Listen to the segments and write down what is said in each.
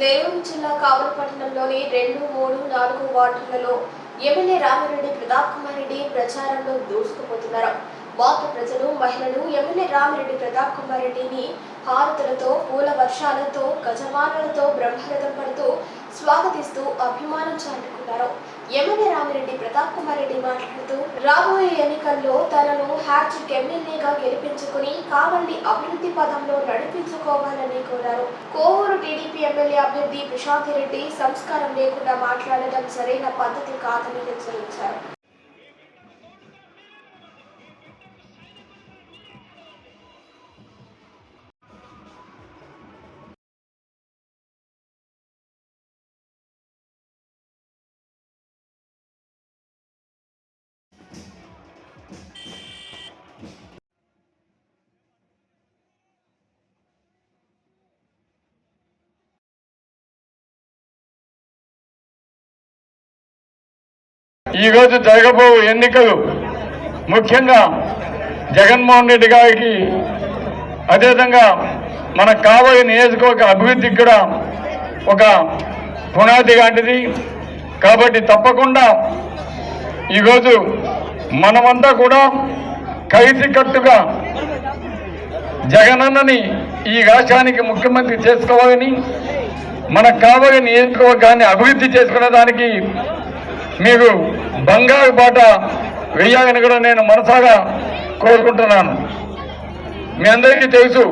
నెల్లూరు జిల్లా కావలపట్నంలోని రెండు మూడు నాలుగు వార్డులలో ఎమ్మెల్యే రామిరెడ్డి ప్రతాప్ కుమార్ రెడ్డి ప్రచారంలో దూసుకుపోతున్నారు. వార్డు ప్రజలు మహిళలు ఎమ్మెల్యే రామిరెడ్డి ప్రతాప్ కుమార్ రెడ్డిని హారతులతో పూల వర్షాలతో గజమాలలతో బ్రహ్మరథం పడుతూ స్వాగతిస్తూ అభిమానం చాటుకున్నారు. ఎమ్మెల్యే రామిరెడ్డి ప్రతాప్ కుమార్ రెడ్డి మాట్లాడుతూ రాబోయే ఎన్నికల్లో తనను హ్యాట్రిక్ ఎమ్మెల్యేగా గెలిపించుకుని కావలి అభివృద్ధి పదంలో నడిపించుకోవాలని కోరారు. కోవూరు టీడీపీ ఎమ్మెల్యే అభ్యర్థి ప్రశాంత్ రెడ్డి సంస్కారం లేకుండా మాట్లాడటం సరైన పద్ధతి కాదని హెచ్చరించారు. ఈరోజు జరగబో ఎన్నికలు ముఖ్యంగా జగన్మోహన్ రెడ్డి గారికి అదేవిధంగా మన కాబోయే నియోజకవర్గ అభివృద్ధికి కూడా ఒక పునాది లాంటిది. కాబట్టి తప్పకుండా ఈరోజు మనమంతా కూడా కలిసికట్టుగా జగనన్నని ఈ రాష్ట్రానికి ముఖ్యమంత్రి చేసుకోవాలని మనకు కాబోయే నియోజకవర్గాన్ని అభివృద్ధి చేసుకునే దానికి మీరు బంగారు బాట వెయ్యాలని కూడా నేను మనసాగా కోరుకుంటున్నాను. మీ అందరికీ తెలుసు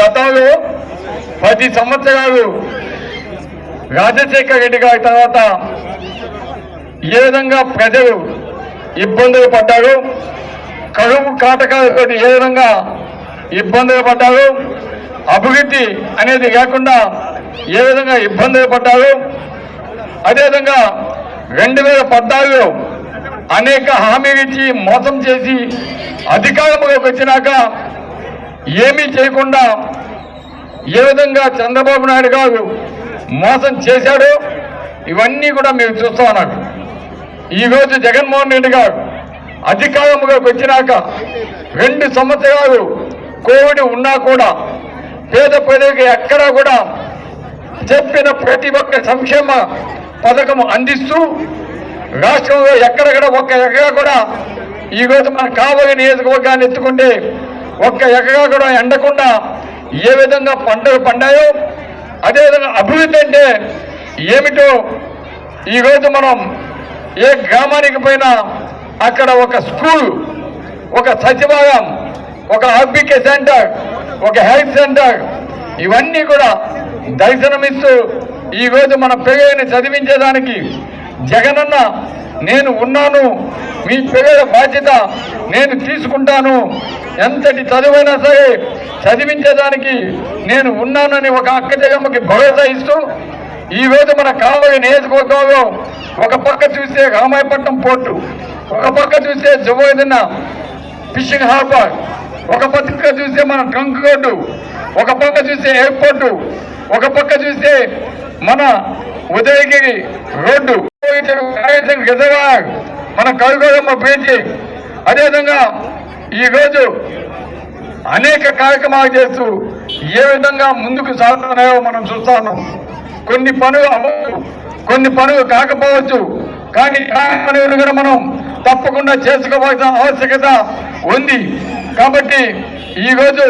గతంలో పది సంవత్సరాలు రాజశేఖర రెడ్డి గారి తర్వాత ఏ విధంగా ప్రజలు ఇబ్బందులు పడ్డారు కరువు కాటకాలతో ఏ విధంగా ఇబ్బందులు పడ్డారు అభివృద్ధి అనేది లేకుండా ఏ విధంగా ఇబ్బందులు పడ్డారు అదేవిధంగా రెండు వేల పద్నాలుగులో అనేక హామీలు ఇచ్చి మోసం చేసి అధికారంలోకి వచ్చినాక ఏమీ చేయకుండా ఏ విధంగా చంద్రబాబు నాయుడు గారు మోసం చేశాడో ఇవన్నీ కూడా మీరు చూస్తా ఉన్నారు. ఈరోజు జగన్మోహన్ రెడ్డి గారు అధికారంలోకి వచ్చినాక రెండు సంవత్సరాలు కోవిడ్ ఉన్నా కూడా పేద ప్రజలకు ఎక్కడా కూడా చెప్పిన ప్రతి ఒక్క సంక్షేమ పథకం అందిస్తూ రాష్ట్రంలో ఎక్కడెక్కడ ఒక్క ఎకరా కూడా ఈరోజు మన కావలి నియోజకవర్గాన్ని ఎత్తుకుంటే ఒక్క ఎకరా కూడా ఎండకుండా ఏ విధంగా పంటలు పండాయో అదేవిధంగా అభివృద్ధి అంటే ఏమిటో ఈరోజు మనం ఏ గ్రామానికి పోయినా అక్కడ ఒక స్కూల్ ఒక సచివాలయం ఒక ఆర్బికే సెంటర్ ఒక హెల్త్ సెంటర్ ఇవన్నీ కూడా దర్శనమిస్తూ ఈరోజు మన పిల్లల్ని చదివించేదానికి జగనన్న నేను ఉన్నాను. మీ పిల్లల బాధ్యత నేను తీసుకుంటాను. ఎంతటి చదువైనా సరే చదివించేదానికి నేను ఉన్నానని ఒక అక్క జగమ్మకి భరోసా ఇస్తూ ఈ మన కావలి నియోజకవర్గంలో ఒక పక్క చూస్తే రామాయపట్నం పోర్టు ఒక పక్క చూస్తే జుబోదిన ఫిషింగ్ హార్బర్ ఒక పక్క చూస్తే మన ట్రంక్ రోడ్డు ఒక పక్క చూస్తే ఎయిర్పోర్టు ఒక పక్క చూస్తే మన ఉదయగిరి రోడ్డు. రిజర్వాయర్ మన కరుగోడమ్మ బ్రిడ్జి అదేవిధంగా ఈరోజు అనేక కార్యక్రమాలు చేస్తూ ఏ విధంగా ముందుకు సాగుతున్నాయో మనం చూస్తా ఉన్నాం. కొన్ని పనులు అవ్వచ్చు కొన్ని పనులు కాకపోవచ్చు కానీ పనులు కూడా మనం తప్పకుండా చేసుకోవాల్సిన ఆవశ్యకత ఉంది. కాబట్టి ఈరోజు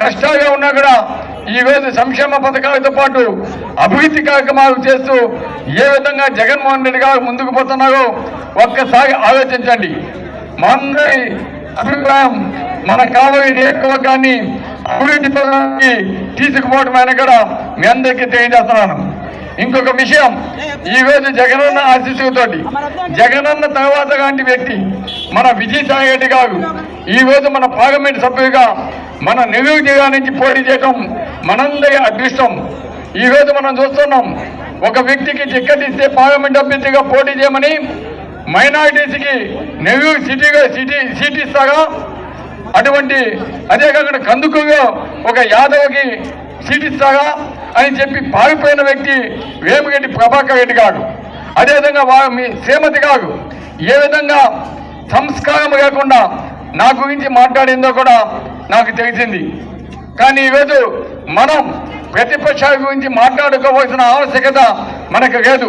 కష్టాలుగా ఉన్నా కూడా ఈరోజు సంక్షేమ పథకాలతో పాటు అభివృద్ధి కార్యక్రమాలు చేస్తూ ఏ విధంగా జగన్మోహన్ రెడ్డి గారు ముందుకు పోతున్నారో ఒక్కసారి ఆలోచించండి. మా అందరి అభిప్రాయం మన కావలి నియోజకవర్గాన్ని అభివృద్ధి పథకానికి తీసుకుపోవడం ఆయన కూడా మీ అందరికీ తెలియజేస్తున్నాను. ఇంకొక విషయం ఈ రోజు జగనన్న ఆశీస్సులతోటి జగనన్న తర్వాత లాంటి వ్యక్తి మన విజయసాయి రెడ్డి గారు ఈ రోజు మన పార్లమెంట్ సభ్యుగా మన నిరుద్యోగా నుంచి పోటీ చేయడం మనందరి అదృష్టం. ఈ రోజు మనం చూస్తున్నాం ఒక వ్యక్తికి టిక్కెట్ ఇస్తే పార్లమెంట్ అభ్యర్థిగా పోటీ చేయమని మైనారిటీస్కి నెల్లూరు సిటీగా సిటీ సీట్ ఇస్తాగా అటువంటి అదే కాకుండా కందుకుగా ఒక యాదవ్కి సీట్ ఇస్తాగా అని చెప్పి పారిపోయిన వ్యక్తి వేమిరెడ్డి ప్రభాకర్ రెడ్డి గారు. అదేవిధంగా వా- మీ శ్రీమతి గారు. ఏ విధంగా సంస్కారం లేకుండా నా గురించి మాట్లాడిందో కూడా నాకు తెలిసింది. కానీ ఈరోజు మనం ప్రతిపక్షాల గురించి మాట్లాడుకోవాల్సిన ఆవశ్యకత మనకు లేదు.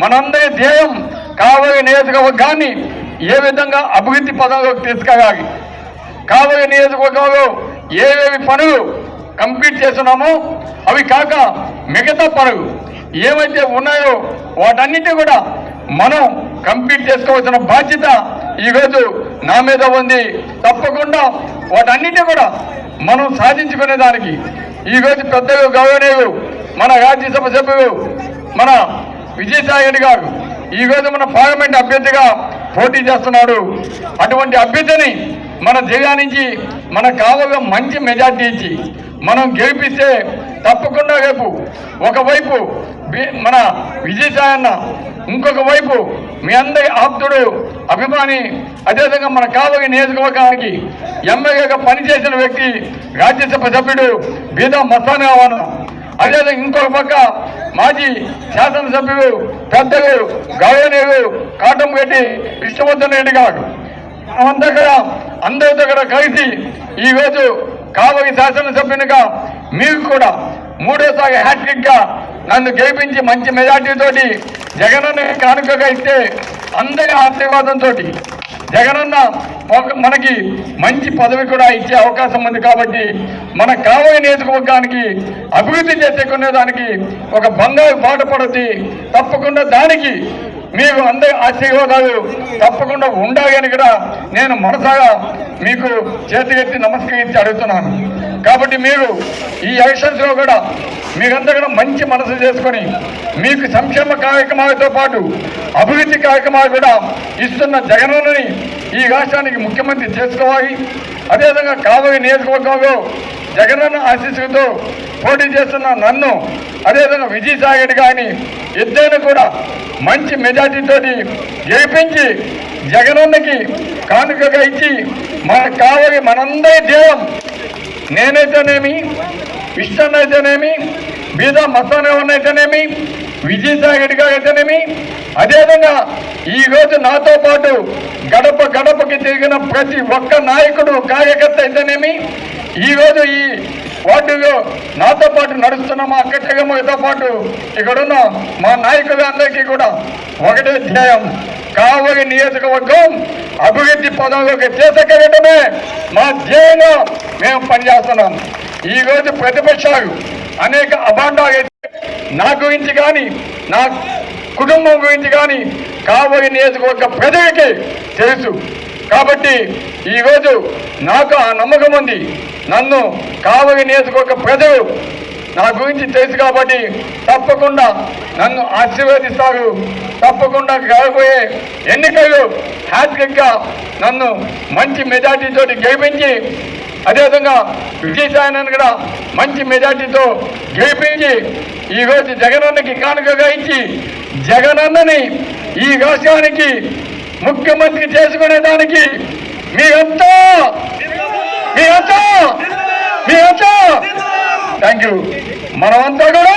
మనందరి ధ్యేయం కావలి నియోజకవర్గాన్ని ఏ విధంగా అభివృద్ధి పదంలోకి తీసుకెళ్ళాలి కావలి నియోజకవర్గంలో ఏవేవి పనులు కంప్లీట్ చేస్తున్నామో అవి కాక మిగతా పనులు ఏవైతే ఉన్నాయో వాటన్నిటి కూడా మనం కంప్లీట్ చేసుకోవాల్సిన బాధ్యత ఈరోజు నా మీద ఉంది. తప్పకుండా వాటన్నిటి కూడా మనం సాధించుకునే దానికి ఈరోజు పెద్దలు గౌరవనీయులు మన రాజ్యసభ సభ్యులు మన విజయసాయి రెడ్డి గారు ఈరోజు మన పార్లమెంట్ అభ్యర్థిగా పోటీ చేస్తున్నాడు. అటువంటి అభ్యర్థిని మన జిల్లా నుంచి మన కావగా మంచి మెజార్టీ ఇచ్చి మనం గెలిపిస్తే తప్పకుండా రేపు ఒకవైపు మన విజయసాయి అన్న ఇంకొక వైపు మీ అందరి ఆప్తుడు అభిమాని అదేవిధంగా మన కాలువ నియోజకవర్గానికి ఎమ్మెల్యేగా పనిచేసిన వ్యక్తి రాజ్యసభ సభ్యుడు బీదా మస్తానే అవ్వను అదేవిధంగా ఇంకొక పక్క మాజీ శాసనసభ్యులు పెద్దలు గౌరవనీయులు కాటంగడ్డి విష్ణువర్ధన్ రెడ్డి గారు. మన దగ్గర అందరి దగ్గర కలిసి ఈరోజు కావలి శాసనసభ్యునిగా మీకు కూడా మూడోసారి హ్యాట్రిక్గా నన్ను గెలిపించి మంచి మెజార్టీతోటి జగనన్న కానుకగా ఇస్తే అందరి ఆశీర్వాదంతో జగనన్న మనకి మంచి పదవి కూడా ఇచ్చే అవకాశం ఉంది కాబట్టి మన కావలి నియోజకవర్గానికి అభివృద్ధి చేసుకునే దానికి ఒక బంగారు బాట పడుతుంది తప్పకుండా దానికి మీకు అందరి ఆశీర్వాదాలు తప్పకుండా ఉండాలి అని కూడా నేను మనసాగా మీకు చేతికెత్తి నమస్కరించి అడుగుతున్నాను. కాబట్టి మీరు ఈ ఎలక్షన్స్లో కూడా మీరంతా కూడా మంచి మనసు చేసుకొని మీకు సంక్షేమ కార్యక్రమాలతో పాటు అభివృద్ధి కార్యక్రమాలు కూడా ఇస్తున్న జగనన్నని ఈ రాష్ట్రానికి ముఖ్యమంత్రి చేసుకోవాలి. అదేవిధంగా కావలి నియోజకవర్గంలో జగనన్న ఆశీస్సులతో పోటీ చేస్తున్న నన్ను అదేవిధంగా విజయసాయి రెడ్డి గారిని ఇద్దరిని కూడా మంచి మెజార్టీతోటి గెలిపించి జగనన్నకి కానుకగా ఇచ్చి మనకు కావాలి మనందరి దేవం. నేనైతేనేమి విష్ణన్ అయితేనేమి బీద మస్తానవన్ అయితేనేమి విజయసాయి రెడ్డి గారు అయితేనేమి అదేవిధంగా ఈరోజు నాతో పాటు గడప గడపకి తిరిగిన ప్రతి ఒక్క నాయకుడు కార్యకర్త అయితేనేమి ఈరోజు ఈ వాటిలో నాతో పాటు నడుస్తున్న మా అక్క పాటు ఇక్కడున్న మా నాయకులు అందరికీ కూడా ఒకటే ధ్యేయం. కావలి నియోజకవర్గం అభివృద్ధి పదంలోకి తీసుకెళ్ళడమే మా ధ్యేయంగా మేము పనిచేస్తున్నాం. ఈ రోజు ప్రతిపక్షాలు అనేక అభాండాలు అయితే నా గురించి కానీ నా కుటుంబం గురించి కానీ కాబోయే నియోజకవర్గ ప్రజలకి తెలుసు. కాబట్టి ఈరోజు నాకు ఆ నమ్మకం ఉంది. నన్ను కాబోయే నియోజకవర్గ ప్రజలు నా గురించి తెలుసు కాబట్టి తప్పకుండా నన్ను ఆశీర్వదిస్తారు. తప్పకుండా కాబోయే ఎన్నికలు హ్యాట్రిక్గా నన్ను మంచి మెజార్టీతో గెలిపించి అదేవిధంగా విజయసాయనని కూడా మంచి మెజార్టీతో గెలిపించి ఈరోజు జగనన్నకి కానుకగా ఇచ్చి జగనన్నని ఈ రాష్ట్రానికి ముఖ్యమంత్రి చేసుకునేదానికి మీరంతా మీరంతా మీరంతా థ్యాంక్ యూ మనమంతా కూడా